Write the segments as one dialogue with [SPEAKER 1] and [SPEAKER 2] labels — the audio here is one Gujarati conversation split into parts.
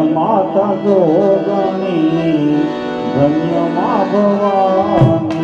[SPEAKER 1] ધન્ય માતા જોગણી ધન્ય મા ભવાની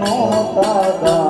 [SPEAKER 1] montada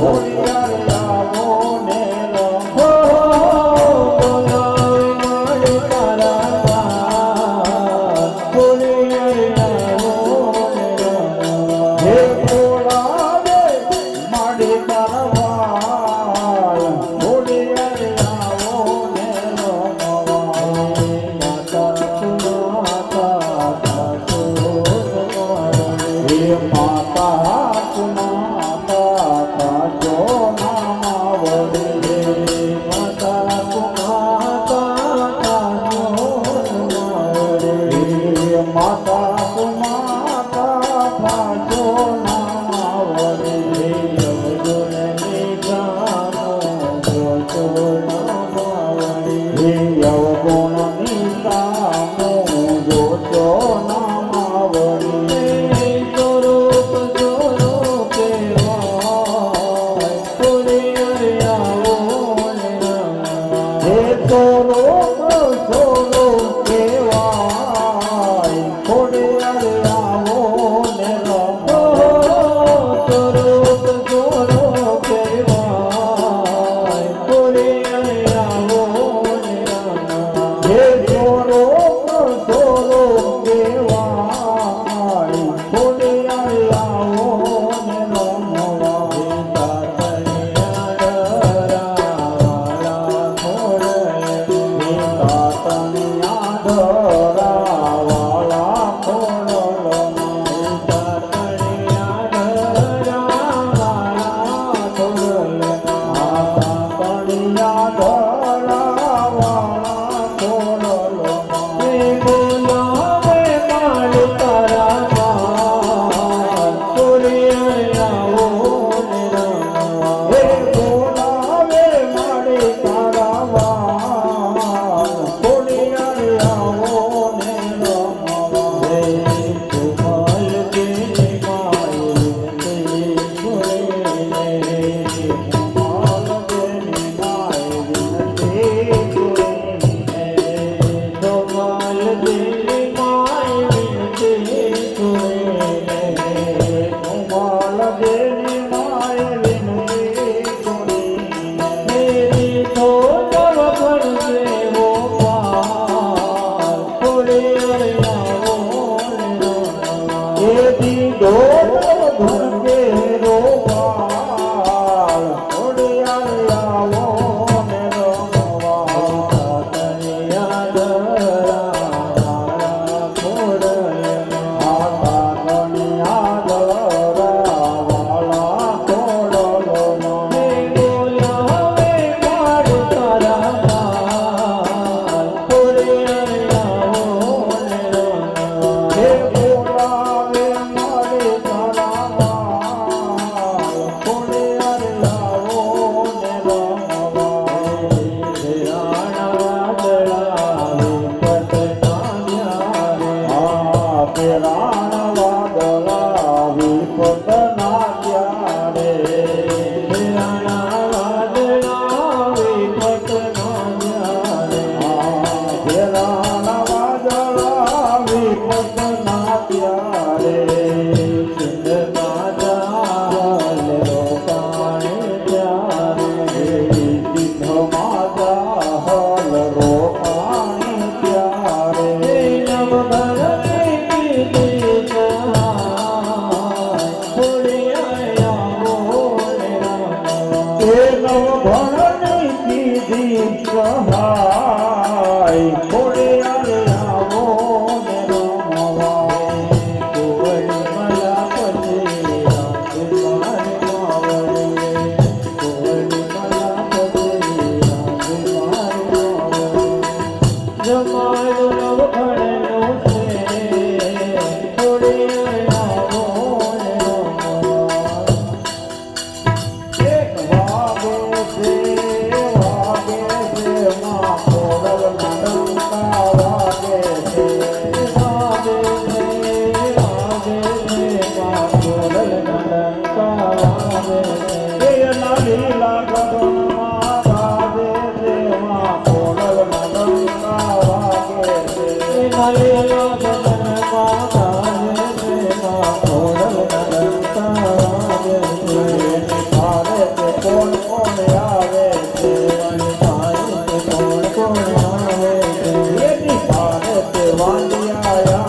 [SPEAKER 1] 어. માતા মায়া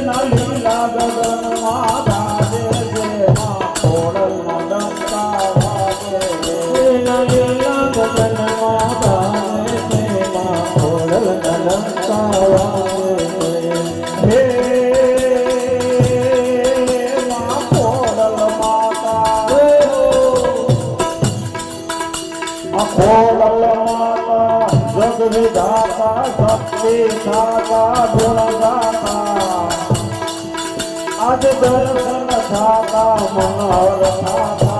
[SPEAKER 1] நாள் இல்லாததோ આજ દર્શન થાતા મનોર થાતા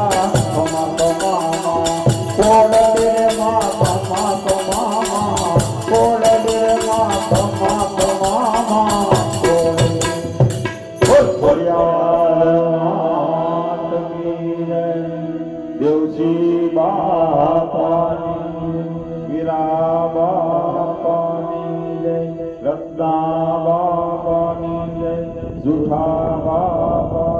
[SPEAKER 1] झूठा बाबा